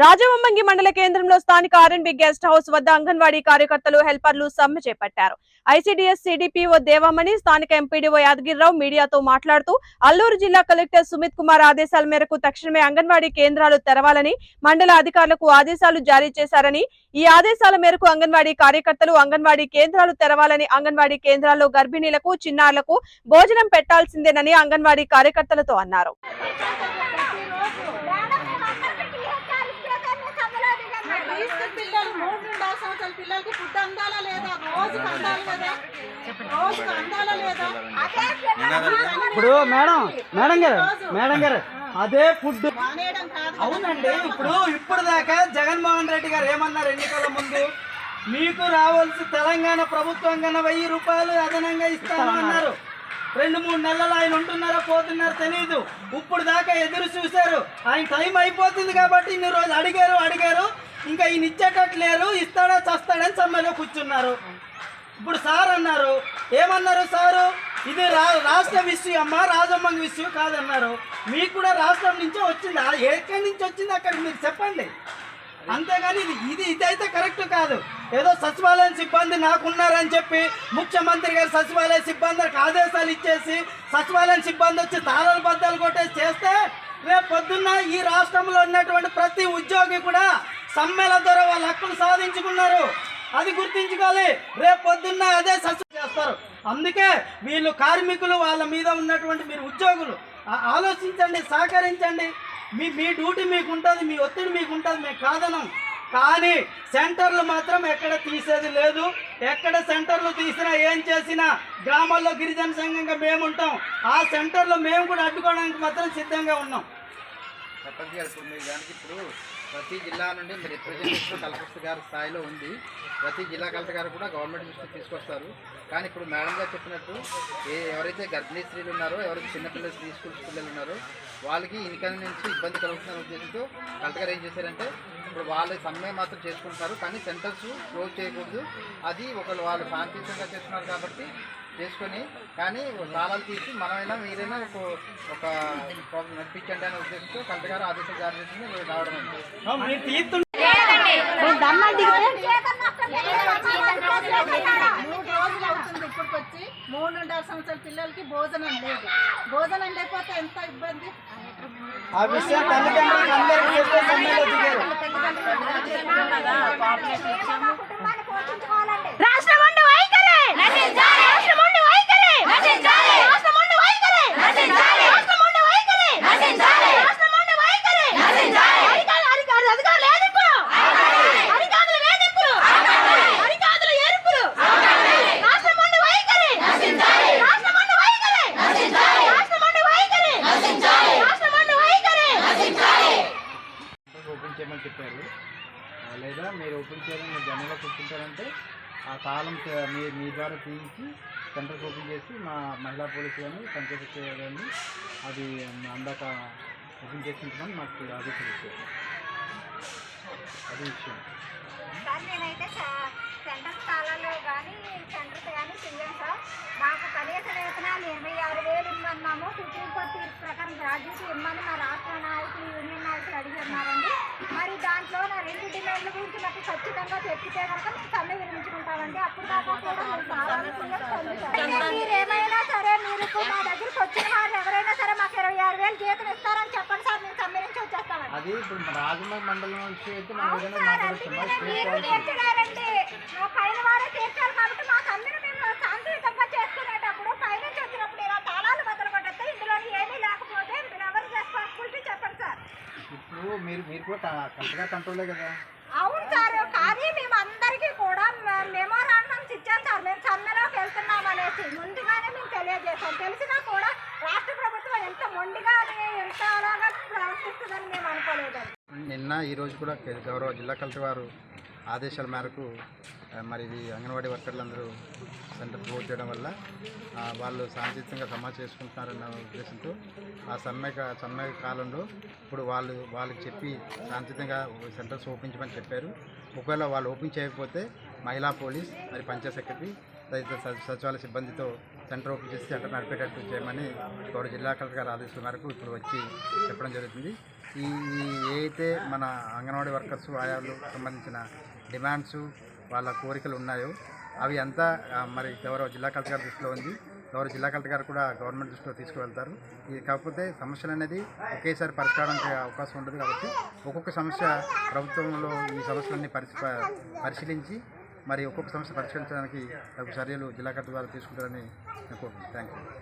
రాజవమ్మంగి మండల కేంద్రంలో స్థానిక ఆర్ఎన్బి గెస్ట్ హౌస్ వద్ద అంగన్వాడీ కార్యకర్తలు హెల్పర్లు సమ్మె చేపట్టారు. ఐసీడీఎస్ సిడిపిఓ దేవమణి స్థానిక ఎంపీడీఓ యాదగిరిరావు మీడియాతో మాట్లాడుతూ అల్లూరు జిల్లా కలెక్టర్ సుమిత్ కుమార్ ఆదేశాల మేరకు తక్షణమే అంగన్వాడీ కేంద్రాలు తెరవాలని మండల అధికారులకు ఆదేశాలు జారీ చేశారని ఈ ఆదేశాల మేరకు అంగన్వాడీ కార్యకర్తలు అంగన్వాడీ కేంద్రాలు తెరవాలని అంగన్వాడీ కేంద్రాల్లో గర్భిణీలకు చిన్నారులకు భోజనం పెట్టాల్సిందేనని అంగన్వాడీ కార్యకర్తలతో అన్నారు. పిల్లలకి ఫుడ్ అందాలా లేదా? రోజుకి అందాలి కదా రోజుకి అందాలా లేదా? ఇప్పుడు మేడం మేడం గారు మేడం గారు అదే ఫుడ్. అవునండి ఇప్పుడు ఇప్పుడు దాకా జగన్మోహన్ రెడ్డి గారు ఏమన్నారు ఎన్నికల ముందు? మీకు రావాల్సి తెలంగాణ ప్రభుత్వం కన్నా వెయ్యి రూపాయలు అదనంగా ఇస్తాను అన్నారు రెండు మూడు నెలలు ఆయన ఉంటున్నారో పోతున్నారో తెలియదు ఇప్పుడు దాకా ఎదురు చూశారు. ఆయన టైం అయిపోతుంది కాబట్టి ఇన్ని రోజులు అడిగారు అడిగారు. ఇంకా ఈయన ఇచ్చేటట్లేరు ఇస్తాడా చస్తాడని సమ్మెలో కూర్చున్నారు. ఇప్పుడు సార్ అన్నారు ఏమన్నారు సారు? ఇది రా రాష్ట్ర విషయం అమ్మ రాజమ్మ విషయం కాదన్నారు. మీకు కూడా రాష్ట్రం నుంచే వచ్చింది? ఆ ఎక్కడి నుంచి వచ్చింది అక్కడ మీరు చెప్పండి. అంతేగాని ఇది ఇది ఇదైతే కరెక్ట్ కాదు. ఏదో సచివాలయం సిబ్బంది నాకున్నారని చెప్పి ముఖ్యమంత్రి గారు సచివాలయ సిబ్బందికి ఆదేశాలు ఇచ్చేసి సచివాలయం సిబ్బంది వచ్చి తాళాలు బద్దలు కొట్టేసి చేస్తే రేపు పొద్దున్న ఈ రాష్ట్రంలో ఉన్నటువంటి ప్రతి ఉద్యోగి కూడా సమ్మెల ద్వారా వాళ్ళ హక్కులు సాధించుకున్నారు. అది గుర్తించుకోవాలి. రేపు పొద్దున్న అదే సస్పెండ్ చేస్తారు. అందుకే వీళ్ళు కార్మికులు వాళ్ళ మీద ఉన్నటువంటి మీరు ఉద్యోగులు ఆలోచించండి సహకరించండి. మీ మీ డ్యూటీ మీకు ఉంటుంది మీ ఒత్తిడి మీకు ఉంటుంది మేము కాదనం. కానీ సెంటర్లు మాత్రం ఎక్కడ తీసేది లేదు. ఎక్కడ సెంటర్లు తీసినా ఏం చేసినా గ్రామాల్లో గిరిజన సంఘంగా మేము ఉంటాం. ఆ సెంటర్లో మేము కూడా అడ్డుకోవడానికి మాత్రం సిద్ధంగా ఉన్నాం. ఇప్పుడు ప్రతి జిల్లా నుండి మీరు రిప్రజెంటేషన్ కలెక్టర్ గారి స్థాయిలో ఉంది. ప్రతి జిల్లా కలెక్టర్ గారు కూడా గవర్నమెంట్ దృష్టికి తీసుకొస్తారు. కానీ ఇప్పుడు మేడం గారు చెప్పినట్టు ఏ ఎవరైతే గర్భిణీ స్త్రీలు ఉన్నారో ఎవరైతే చిన్నపిల్లలు తీసుకున్న పిల్లలు ఉన్నారో వాళ్ళకి ఇన్కమ్ నుంచి ఇబ్బంది కలుగుతున్న ఉద్దేశంతో కలెక్టర్ గారు ఏం చేశారంటే ఇప్పుడు వాళ్ళ సమ్మె మాత్రం చేసుకుంటారు. కానీ సెంటర్స్ క్లోజ్ చేయకూడదు. అది ఒకళ్ళు వాళ్ళు శాంతియుతంగా చేస్తున్నారు కాబట్టి చేసుకొని కానీ తాళాలు తీసి మనమైనా మీరైనా ఒక ఒక ప్రాబ్లం నడిపించండి అనే ఉద్దేశంతో కలెక్టర్ గారు ఆదేశాలు జారీ చేసింది మీరు రావడం మూడు రోజులు అవుతుంది ఇప్పటికొచ్చి మూడు నుండి ఆరు సంవత్సరాల పిల్లలకి భోజనం లేదు భోజనం లేకపోతే ఎంత ఇబ్బంది ఆ విషయం తల్లిదండ్రులకు అందరికీ చెప్పే సమ్మెలో దిగారు. లేదా మీరు ఓపెన్ చేయాలని మీరు జనంలో కూర్చుంటారంటే ఆ తాళం మీరు మీ ద్వారా తీయించి సెంటర్కి ఓపెన్ చేసి మా మహిళా పోలీసు కానీ సంకేత కానీ అది అందాక ఓపెన్ చేసుకుంటామని మాకు అది ఇచ్చారు అది విషయం. సార్ నేనైతే సెంటర్ స్థలాల్లో కానీ సెంటర్స్ కానీ చెయ్యాను సార్. మాకు కనీస వేతనాలు ఇరవై ఆరు వేలు ఇమ్మన్నాము. సుప్రీంకోర్టు తీర్పు ప్రకారం గ్రాడ్యుయేట్ ఇమ్మని మా రాష్ట్ర నాయకులు యూనియన్ నాయకులు అడిగి ఉన్నారు మరి దాంట్లో నా రెండు డిమాండ్ల గురించి మాకు ఖచ్చితంగా చెప్పితే కనుక మేము సమ్మె విరమించుకుంటామండి అప్పుడు దాకా కూడా మేము కావాల్సిందే పొందుతాం సరే మీరు మా దగ్గరికి వచ్చిన వారు ఎవరైనా సరే మాకు ఇరవై ఆరు వేలు జీతం ఇస్తారని చెప్పండి సార్. మేము సమ్మె నుంచి వచ్చేస్తామండి. అది ఇప్పుడు రాజమండ్రి మండలం అయితే మరి. మా పైన వారే తీర్చాలి కాబట్టి మా సమ్మెను మేము శాంతియుతంగా చేసుకునేటప్పుడు పైనుంచి వచ్చినప్పుడు ఇలా తాళాలు బదులు కొట్టేస్తే ఇందులో ఏమీ లేకపోతే మీరు ఎవరు రెస్పాన్సిబిలిటీ చెప్పండి సార్ ఇప్పుడు మీరు మీరు కూడా కరెక్ట్గా కంట్రోలే కదా. అవును సార్ కానీ మేము అందరికీ కూడా మెమోరాండమ్స్ ఇచ్చాం సార్ మేము సమ్మెలోకి వెళ్తున్నాం అనేసి. ముందుగానే మేము తెలియజేశాం తెలిసినా కూడా రాష్ట్ర ప్రభుత్వం ఎంత మొండిగా ఎంత అలాగా ప్రవర్తిస్తుందని మేము అనుకోలేదండి నిన్న ఈరోజు కూడా గౌరవ జిల్లా కలెక్టర్ వారు ఆదేశాల మేరకు మరి ఇది అంగన్వాడీ వర్కర్లందరూ సెంటర్ క్లోజ్ చేయడం వల్ల వాళ్ళు సాంకేతికంగా సమ్మె చేసుకుంటున్నారన్న ఉద్దేశంతో ఆ సమ్మె సమ్మె కాలంలో ఇప్పుడు వాళ్ళు వాళ్ళకి చెప్పి సాంకేతికంగా సెంటర్స్ ఓపెన్ చేయమని చెప్పారు. ఒకవేళ వాళ్ళు ఓపెన్ చేయకపోతే మహిళా పోలీస్ మరి పంచాయత్ సెక్రటరీ తదితర స- సచివాలయ సిబ్బందితో సెంటర్ ఓపెన్ చేసి సెంటర్ నడిపేటట్టు చేయమని గౌరవ జిల్లా కలెక్టర్ గారు ఆదేశం మేరకు ఇప్పుడు వచ్చి చెప్పడం జరుగుతుంది. ఈ ఈ ఏ అయితే మన అంగన్వాడీ వర్కర్స్ ఆయాలు సంబంధించిన డిమాండ్స్ వాళ్ళ కోరికలు ఉన్నాయో అవి అంతా మరి గౌరవ జిల్లా కలెక్టర్ గారి దృష్టిలో ఉంది. గౌరవ జిల్లా కలెక్టర్ గారు కూడా గవర్నమెంట్ దృష్టిలో తీసుకువెళ్తారు. ఇది కాకపోతే సమస్యలు అనేది ఒకేసారి పరిష్కారానికి అవకాశం ఉండదు కాబట్టి ఒక్కొక్క సమస్య ప్రభుత్వంలో ఈ సమస్యలన్నీ పరిశీ పరిశీలించి మరి ఒక్కొక్క సమస్య పరిష్కరించడానికి తగు చర్యలు జిల్లా కలెక్టర్ ద్వారా తీసుకుంటారని నేను కోరుకుంటున్నాను. Thank you